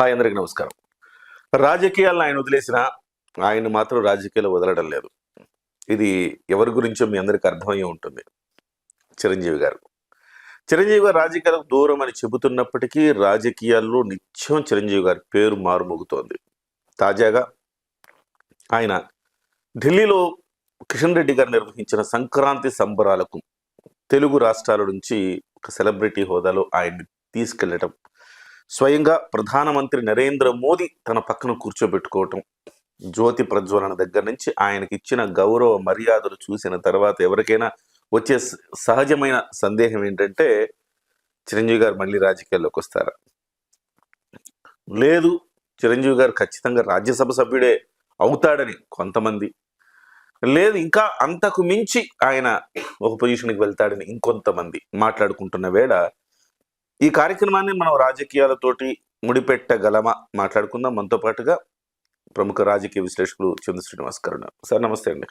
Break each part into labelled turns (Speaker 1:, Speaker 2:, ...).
Speaker 1: Hi అందరికి నమస్కారం. రాజకీయాలను ఆయన వదిలేసిన ఆయన మాత్రం రాజకీయాలు వదలడం లేదు. ఇది ఎవరి గురించో మీ అందరికి అర్థమయ్యే ఉంటుంది. చిరంజీవి గారు. చిరంజీవి గారు రాజకీయాలకు దూరం అని చెబుతున్నప్పటికీ రాజకీయాల్లో నిత్యం చిరంజీవి గారి పేరు మారుమోగుతోంది. తాజాగా ఆయన ఢిల్లీలో కిషన్ రెడ్డి గారు నిర్వహించిన సంక్రాంతి సంబరాలకు తెలుగు రాష్ట్రాల నుంచి ఒక సెలబ్రిటీ హోదాలో ఆయన్ని తీసుకెళ్ళటం స్వయంగా ప్రధానమంత్రి నరేంద్ర మోదీ తన పక్కన కూర్చోబెట్టుకోవటం. జ్యోతి ప్రజ్వలన దగ్గర నుంచి ఆయనకి ఇచ్చిన గౌరవ మర్యాదలు చూసిన తర్వాత ఎవరికైనా వచ్చే సహజమైన సందేహం ఏంటంటే చిరంజీవి గారు మళ్ళీ రాజకీయాల్లోకి వస్తారా? లేదు చిరంజీవి గారు ఖచ్చితంగా రాజ్యసభ సభ్యుడే అవుతాడని కొంతమంది. లేదు ఇంకా అంతకు మించి ఆయన ఒక పొజిషన్కి వెళ్తాడని ఇంకొంతమంది మాట్లాడుకుంటున్న వేళ ఈ కార్యక్రమాన్ని మనం రాజకీయాలతోటి ముడిపెట్టగలమా మాట్లాడుకుందాం. మనతో పాటుగా ప్రముఖ రాజకీయ విశ్లేషకులు చంద్ర శ్రీనివాస్ గారు. సార్ నమస్తే అండి.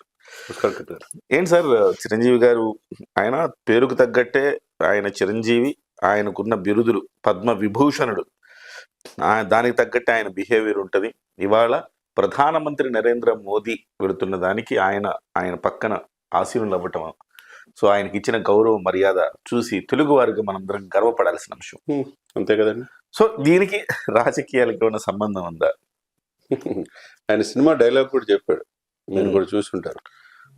Speaker 1: ఏంటి సార్ చిరంజీవి గారు ఆయన పేరుకు తగ్గట్టే ఆయన చిరంజీవి ఆయనకున్న బిరుదులు పద్మ విభూషణుడు. దానికి తగ్గట్టే ఆయన బిహేవియర్ ఉంటుంది. ఇవాళ ప్రధానమంత్రి నరేంద్ర మోదీ వెళుతున్న దానికి ఆయన ఆయన పక్కన ఆశీనులు అవ్వటం సో ఆయనకి ఇచ్చిన గౌరవ మర్యాద చూసి తెలుగు వారికి మనందరం గర్వపడాల్సిన అంశం.
Speaker 2: అంతే కదండి.
Speaker 1: సో దీనికి రాజకీయాలకి ఉన్న సంబంధం ఉందా?
Speaker 2: ఆయన సినిమా డైలాగ్ కూడా చెప్పాడు. నేను. కూడా చూసుంటారు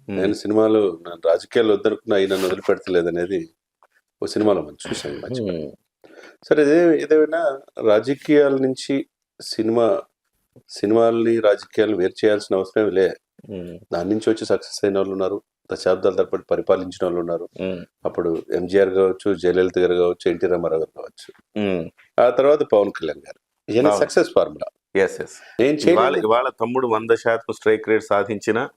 Speaker 2: నేను సినిమాలో నన్ను రాజకీయాలు వద్దనుకున్నా ఆయన నన్ను వదిలిపెడతలేదు అనేది ఓ సినిమాలో మనం చూసాం మధ్య.
Speaker 1: ఉమ్.
Speaker 2: సరే ఇదే ఏదైనా రాజకీయాల నుంచి సినిమా సినిమాల్ని రాజకీయాలను వేరు చేయాల్సిన అవసరం లే. దాని నుంచి వచ్చి సక్సెస్ అయిన వాళ్ళు ఉన్నారు. దశాబ్దాల తరబడి పరిపాలించిన వాళ్ళు ఉన్నారు. అప్పుడు ఎంజీఆర్ కావచ్చు జయలలిత గారు కావచ్చు ఎన్టీ రామారావు గారు కావచ్చు. ఆ తర్వాత పవన్ కళ్యాణ్ గారు. ఈయన. సక్సెస్ ఫార్ములా
Speaker 1: ఎస్ ఎస్
Speaker 2: నేను
Speaker 1: ఇవాళ తమ్ముడు వంద శాతం స్ట్రైక్ రేట్ సాధించిన.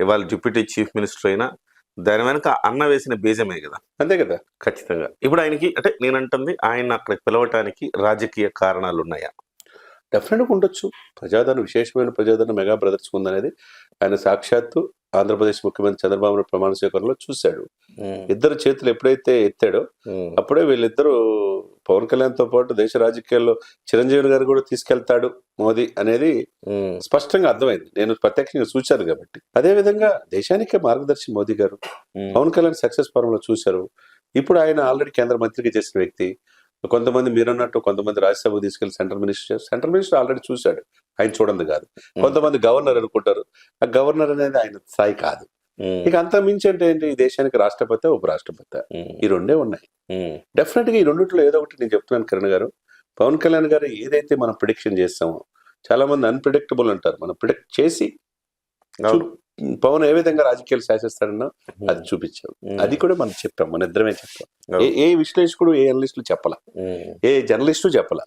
Speaker 1: ఇవాళ డిప్యూటీ చీఫ్ మినిస్టర్ అయినా దాని వెనక అన్న వేసిన బీజమే కదా.
Speaker 2: అంతే కదా.
Speaker 1: ఖచ్చితంగా. ఇప్పుడు ఆయనకి అంటే నేను అంటుంది ఆయన అక్కడికి పిలవటానికి రాజకీయ కారణాలు ఉన్నాయా?
Speaker 2: డెఫినెట్గా ఉండొచ్చు. ప్రజాదరణ విశేషమైన ప్రజాదరణ మెగా బ్రదర్స్ ఉందనేది ఆయన సాక్షాత్తు ఆంధ్రప్రదేశ్ ముఖ్యమంత్రి చంద్రబాబు నాయుడు ప్రమాణ స్వీకారంలో చూశాడు. ఇద్దరు చేతులు ఎప్పుడైతే ఎత్తాడో. అప్పుడే వీళ్ళిద్దరూ పవన్ కళ్యాణ్తో పాటు దేశ రాజకీయాల్లో చిరంజీవి గారు కూడా తీసుకెళ్తాడు మోదీ అనేది. స్పష్టంగా అర్థమైంది. నేను ప్రత్యక్షంగా చూశాను కాబట్టి. అదే విధంగా దేశానికే మార్గదర్శి మోదీ గారు. పవన్ కళ్యాణ్ సక్సెస్ ఫార్మ్లో చూశారు. ఇప్పుడు ఆయన ఆల్రెడీ కేంద్ర మంత్రిగా చేసిన వ్యక్తి. కొంతమంది మీరన్నట్టు కొంతమంది రాజ్యసభకు తీసుకెళ్ళి central minister central minister already చూశాడు. ఆయన చూడండి కాదు. కొంతమంది గవర్నర్ అనుకుంటారు. ఆ గవర్నర్ అనేది ఆయన స్థాయి కాదు. ఇక అంత మించి అంటే ఏంటి? ఈ దేశానికి రాష్ట్రపతి ఉపరాష్ట్రపతి. ఈ రెండే ఉన్నాయి. డెఫినెట్గా ఈ రెండిట్లో ఏదో ఒకటి నేను చెప్తున్నాను కిరణ్ గారు. పవన్ కళ్యాణ్ గారు ఏదైతే మనం ప్రిడిక్షన్ చేస్తామో చాలా మంది అన్ప్రిడిక్టబుల్ అంటారు. మనం ప్రిడిక్ట్ చేసి. పవన్ ఏ విధంగా రాజకీయాలు శాసిస్తాడన్నో అది చూపించాం.
Speaker 1: ఉమ్.
Speaker 2: అది కూడా మనం చెప్పాం మన ఇద్దరమే చెప్పాం.
Speaker 1: అవును.
Speaker 2: ఏ- విశ్లేషకుడు ఏ అనలిస్టులు చెప్పాల?
Speaker 1: ఉమ్.
Speaker 2: ఏ జర్నలిస్టు చెప్పాల?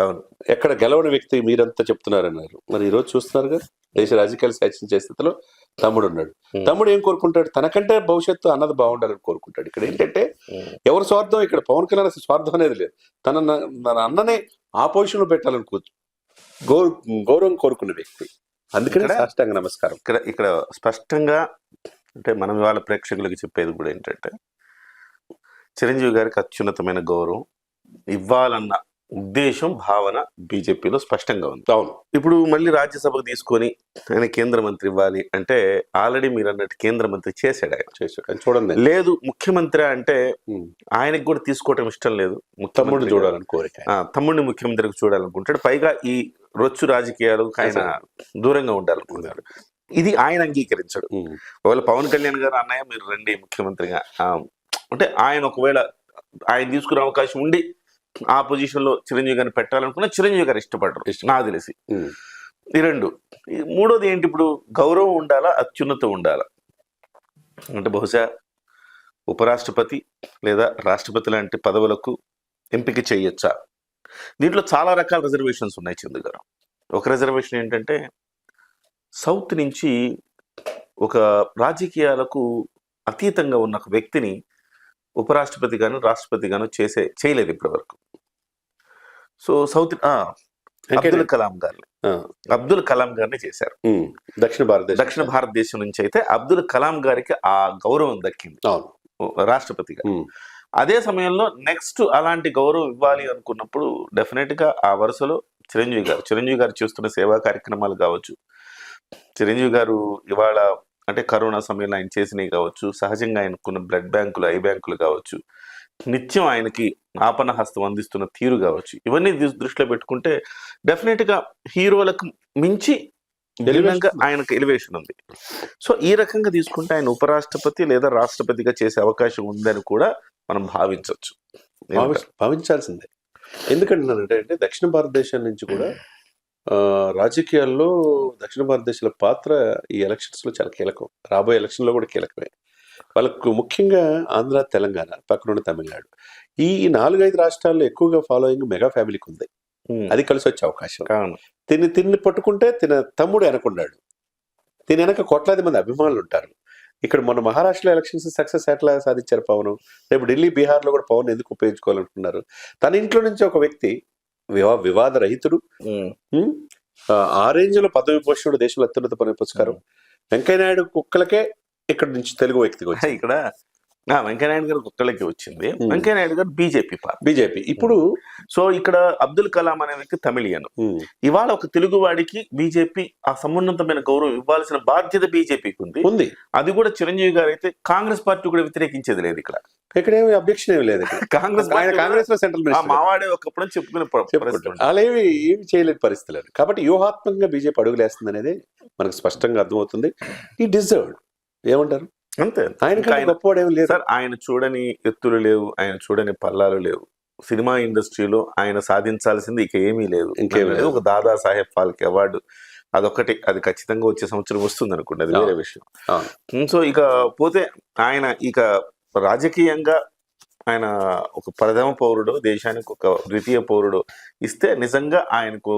Speaker 1: అవును.
Speaker 2: ఎక్కడ గెలవని వ్యక్తి మీరంతా చెప్తున్నారన్నారు. మరి ఈ రోజు చూస్తున్నారుగా దేశ రాజకీయాలు శాసించే స్థితిలో తమ్ముడు ఉన్నాడు
Speaker 1: Hmm.
Speaker 2: తమ్ముడు ఏం కోరుకుంటాడు? తనకంటే భవిష్యత్తు అన్నది బాగుండాలని కోరుకుంటాడు. ఇక్కడ ఏంటంటే. ఎవరి స్వార్థం? ఇక్కడ పవన్ కళ్యాణ్ స్వార్థం అనేది లేదు. తన తన అన్ననే ఆ పొజిషన్లో పెట్టాలని గౌరవం కోరుకున్న వ్యక్తి. అందుకనే సాష్టాంగ నమస్కారం.
Speaker 1: ఇక్కడ ఇక్కడ స్పష్టంగా అంటే మనం వాళ్ళ ప్రేక్షకులకి చెప్పేది కూడా ఏంటంటే చిరంజీవి గారికి అత్యున్నతమైన గౌరవం ఇవ్వాలన్న ఉద్దేశం భావన బీజేపీలో స్పష్టంగా ఉంది.
Speaker 2: అవును.
Speaker 1: ఇప్పుడు మళ్ళీ రాజ్యసభకు తీసుకొని ఆయన కేంద్ర మంత్రి ఇవ్వాలి అంటే ఆల్రెడీ మీరు అన్నట్టు కేంద్ర మంత్రి చేశాడు ఆయన.
Speaker 2: చేశాడు. కానీ చూడండి.
Speaker 1: లేదు ముఖ్యమంత్రి అంటే. ఆయనకు కూడా తీసుకోవటం ఇష్టం లేదు.
Speaker 2: తమ్ముడు
Speaker 1: ముఖ్యమంత్రిగా.
Speaker 2: చూడాలని కోరిక
Speaker 1: తమ్ముడిని ముఖ్యమంత్రికి చూడాలనుకుంటాడు. పైగా ఈ రొచ్చు రాజకీయాలు ఆయన దూరంగా ఉండాలనుకుంటాడు ఇది ఆయన అంగీకరించడు. ఒకవేళ పవన్ కళ్యాణ్ గారు అన్నయ్య మీరు రండి ముఖ్యమంత్రిగా. అంటే ఆయన ఒకవేళ ఆయన తీసుకునే అవకాశం ఉండి ఆ పొజిషన్లో చిరంజీవి గారిని పెట్టాలనుకున్న చిరంజీవి గారు ఇష్టపడరు నాకు తెలిసి. ఈ రెండు. మూడోది ఏంటి ఇప్పుడు? గౌరవం ఉండాలా అత్యున్నత ఉండాలా? అంటే బహుశా ఉపరాష్ట్రపతి లేదా రాష్ట్రపతి లాంటి పదవులకు ఎంపిక చేయొచ్చా? దీంట్లో చాలా రకాల రిజర్వేషన్స్ ఉన్నాయి చందు గారు. ఒక రిజర్వేషన్ ఏంటంటే సౌత్ నుంచి ఒక రాజకీయాలకు అతీతంగా ఉన్న ఒక వ్యక్తిని ఉపరాష్ట్రపతి గాను రాష్ట్రపతి గాను చేసే చేయలేదు ఇప్పటివరకు సో సౌత్ అబ్దుల్ కలాం గారిని. అబ్దుల్ కలాం గారిని చేశారు.
Speaker 2: దక్షిణ భారతదేశం.
Speaker 1: దక్షిణ భారతదేశం నుంచి అయితే అబ్దుల్ కలాం గారికి ఆ గౌరవం దక్కింది. రాష్ట్రపతిగా. అదే సమయంలో నెక్స్ట్ అలాంటి గౌరవం ఇవ్వాలి అనుకున్నప్పుడు డెఫినెట్గా ఆ వరుసలో చిరంజీవి గారు చిరంజీవి గారు చేస్తున్న సేవా కార్యక్రమాలు కావచ్చు చిరంజీవి గారు ఇవాళ అంటే కరోనా సమయంలో ఆయన చేసినవి కావచ్చు సహజంగా ఆయనకున్న బ్లడ్ బ్యాంకులు ఐ బ్యాంకులు కావచ్చు నిత్యం ఆయనకి ఆపణ హస్తం అందిస్తున్న తీరు కావచ్చు ఇవన్నీ దృష్టిలో పెట్టుకుంటే డెఫినెట్గా హీరోలకు మించి ఆయనకు ఎలివేషన్ ఉంది. సో ఈ రకంగా తీసుకుంటే ఆయన ఉపరాష్ట్రపతి లేదా రాష్ట్రపతిగా చేసే అవకాశం ఉందని కూడా మనం భావించవచ్చు.
Speaker 2: భావి- భావించాల్సిందే. ఎందుకంటున్నానంటే అంటే దక్షిణ భారతదేశం నుంచి కూడా రాజకీయాల్లో దక్షిణ భారతదేశాల పాత్ర ఈ ఎలక్షన్స్లో చాలా కీలకం. రాబోయే ఎలక్షన్లో కూడా కీలకమే. వాళ్ళకు ముఖ్యంగా ఆంధ్ర తెలంగాణ పక్కనున్న తమిళనాడు. ఈ నాలుగైదు రాష్ట్రాల్లో ఎక్కువగా ఫాలోయింగ్ మెగా ఫ్యామిలీకి ఉంది అది కలిసి వచ్చే అవకాశం తిని తిన్ని పట్టుకుంటే తిన తమ్ముడు వెనకున్నాడు తిని వెనక కోట్లాది మంది అభిమానులు ఉంటారు. ఇక్కడ మొన్న మహారాష్ట్రలో ఎలక్షన్స్ సక్సెస్ ఎట్లా సాధించారు పవన్? రేపు ఢిల్లీ బీహార్లో కూడా పవన్ ఎందుకు ఉపయోగించుకోవాలనుకున్నారు తన ఇంట్లో నుంచి ఒక వ్యక్తి వివా వివాద రహితుడు
Speaker 1: ఉమ్,
Speaker 2: ఉమ్, ఆ, ఆ రేంజ్లో పదవి పోషణుడు దేశంలో అత్యున్నత పని పురస్కారం. వెంకయ్యనాయుడు కుక్కలకే ఇక్కడ నుంచి తెలుగు వచ్చింది
Speaker 1: ఇక్కడ వెంకయ్యనాయుడు గారు ఒక్కళ్ళకి వచ్చింది. Venkaiah Naidu garu BJP party.
Speaker 2: BJP. ఇప్పుడు
Speaker 1: సో ఇక్కడ అబ్దుల్ కలాం అనే వ్యక్తి తమిళియన్. ఇవాళ ఒక తెలుగు వాడికి బీజేపీ ఆ సమున్నతమైన గౌరవం ఇవ్వాల్సిన బాధ్యత బీజేపీకి ఉంది.
Speaker 2: ఉంది.
Speaker 1: అది కూడా చిరంజీవి గారు అయితే కాంగ్రెస్ పార్టీ కూడా వ్యతిరేకించేది లేదు ఇక్కడ.
Speaker 2: ఇక్కడ ఏమి అబ్జెక్షన్ ఏమి లేదు.
Speaker 1: కాంగ్రెస్
Speaker 2: కాంగ్రెస్లో సెంట్రల్
Speaker 1: మావాడే ఒకప్పుడు చెప్పుకునే.
Speaker 2: అలా ఏమి ఏమి చేయలేని పరిస్థితులు కాబట్టి వ్యూహాత్మకంగా బీజేపీ అడుగులేస్తుంది అనేది మనకు స్పష్టంగా అర్థమవుతుంది. ఈ డిజర్వ్ ఏమంటారు?
Speaker 1: అంతే.
Speaker 2: ఆయన
Speaker 1: ఇంకా ఆయన-
Speaker 2: గొప్పవాడు ఏమి లేదు
Speaker 1: సార్ ఆయన చూడని ఎత్తులు లేవు ఆయన చూడని పల్లాలు లేవు. సినిమా ఇండస్ట్రీలో ఆయన సాధించాల్సింది ఇక ఏమీ లేదు.
Speaker 2: ఇంకేమీ.
Speaker 1: ఒక దాదా సాహెబ్ ఫాల్కే అవార్డు అదొకటి అది ఖచ్చితంగా వచ్చే సంవత్సరం వస్తుంది అనుకోండి అది వేరే. విషయం. సో ఇక పోతే ఆయన ఇక రాజకీయంగా ఆయన ఒక ప్రథమ పౌరుడు దేశానికి ఒక ద్వితీయ పౌరుడు ఇస్తే నిజంగా ఆయనకు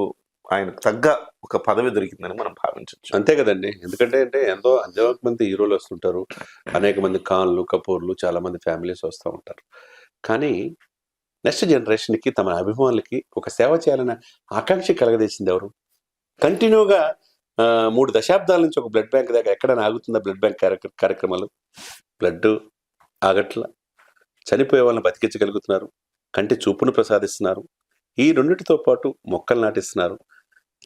Speaker 1: ఆయనకు తగ్గ ఒక పదవి దొరికిందని మనం భావించవచ్చు.
Speaker 2: అంతే కదండి. ఎందుకంటే అంటే ఎంతో అనేక మంది హీరోలు వస్తుంటారు. అనేక మంది ఖాన్లు కపూర్లు చాలా మంది ఫ్యామిలీస్ వస్తూ ఉంటారు. కానీ నెక్స్ట్ జనరేషన్కి తమ అభిమానులకి ఒక సేవ చేయాలనే ఆకాంక్ష కలగదేసింది ఎవరు? కంటిన్యూగా మూడు దశాబ్దాల నుంచి ఒక బ్లడ్ బ్యాంక్ దగ్గర ఎక్కడ ఆగుతుందా బ్లడ్ బ్యాంక్ కార్యక్ర- కార్యక్రమాలు? బ్లడ్ ఆగట్ల? చనిపోయే వాళ్ళని బతికించగలుగుతున్నారు. కంటి చూపును ప్రసాదిస్తున్నారు. ఈ రెండింటితో పాటు మొక్కలు నాటిస్తున్నారు.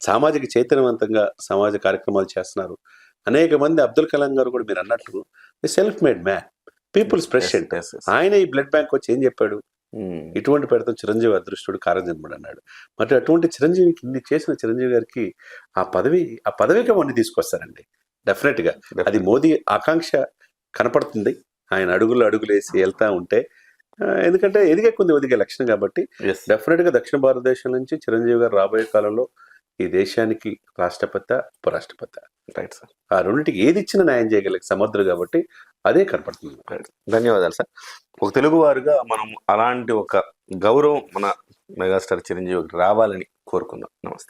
Speaker 2: సామాజిక చైతన్యవంతంగా సమాజ కార్యక్రమాలు చేస్తున్నారు. అనేక మంది అబ్దుల్ కలాం గారు కూడా మీరు అన్నట్లు self made man people's president. ఆయన ఈ బ్లడ్ బ్యాంక్ వచ్చి ఏం చెప్పాడు?
Speaker 1: ఉమ్.
Speaker 2: ఇటువంటి పెడతాం చిరంజీవి అదృష్టుడు కారజన్ముడు అన్నాడు. మరి అటువంటి చిరంజీవికి ఇన్ని చేసిన చిరంజీవి గారికి ఆ పదవి ఆ పదవికి అవన్నీ తీసుకొస్తారండి. డెఫినెట్గా. అది మోదీ ఆకాంక్ష కనపడుతుంది. ఆయన అడుగులు అడుగులేసి వెళ్తా ఉంటే ఎందుకంటే ఎదిగే కొంది ఒదిగే లక్షణం కాబట్టి
Speaker 1: Yes.
Speaker 2: డెఫినెట్గా దక్షిణ భారతదేశం నుంచి చిరంజీవి గారు రాబోయే కాలంలో ఈ దేశానికి రాష్ట్రపతి ఉపరాష్ట్రపతి
Speaker 1: రైట్ సార్.
Speaker 2: ఆ రెండింటికి ఏది ఇచ్చినా న్యాయం చేయగలిగే సమర్థుడు కాబట్టి అదే కనపడుతుంది.
Speaker 1: ధన్యవాదాలు సార్. ఒక తెలుగువారుగా మనం అలాంటి ఒక గౌరవం మన మెగాస్టార్ చిరంజీవికి రావాలని కోరుకుందాం. నమస్తే.